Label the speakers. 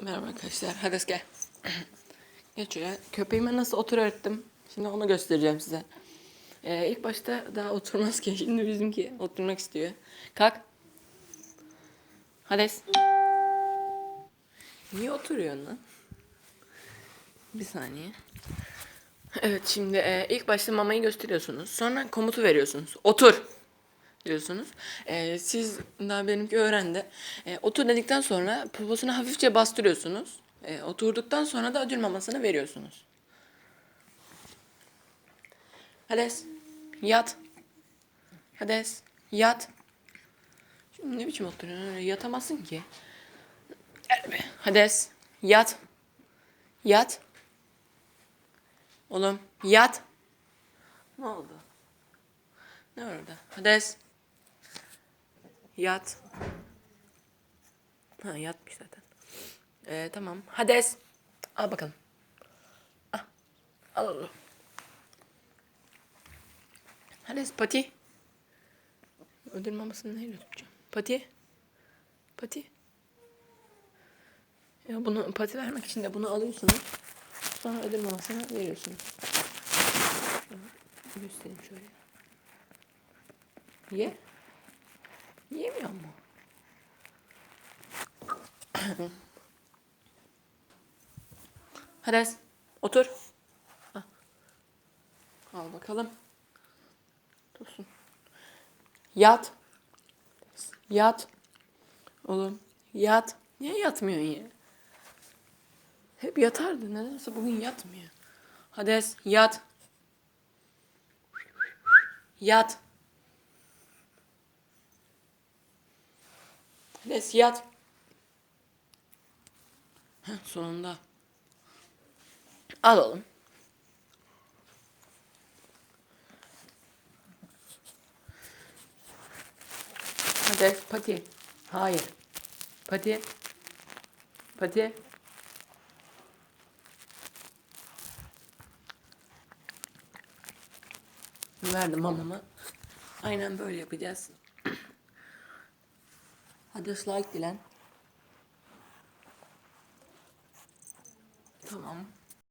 Speaker 1: Merhaba arkadaşlar. Hades gel. Geç şuraya. Köpeğime nasıl otur öğrettim. Şimdi onu göstereceğim size. Ee, ilk başta daha oturmaz ki. Şimdi bizimki oturmak istiyor. Kalk. Hades. Niye oturuyorsun lan? Bir saniye. Evet şimdi e, ilk başta mamayı gösteriyorsunuz. Sonra komutu veriyorsunuz. Otur diyorsunuz. E, siz daha benimki öğrendi. E, otur dedikten sonra poposuna hafifçe bastırıyorsunuz. E, oturduktan sonra da ödül mamasını veriyorsunuz. Hades yat. Hades yat. Şimdi ne biçim oturuyorsun öyle yatamazsın ki. Hades yat. Yat. Oğlum yat. Ne oldu? Ne var orada? Hades. Yat. Ha yatmış zaten. Ee, tamam. Hades. Al bakalım. Al. Al oğlum. Hades pati. Ödül mamasını neyle tutacağım? Pati. Pati. Ya bunu pati vermek için de bunu alıyorsunuz. Sonra ödül mamasını veriyorsunuz. Göstereyim şöyle. Ye. Yemiyor mu? Hades, otur. Al. Al bakalım. Dursun. Yat. Yat. Oğlum, yat. Niye yatmıyorsun ya? Hep yatardı. Nedense bugün yatmıyor. Hades, yat. Yat. Hades yat. Heh, sonunda. Al oğlum. Hades pati. Hayır. Pati. Pati. Verdim mamamı. Aynen böyle yapacağız. Hadi like dilen. Tamam.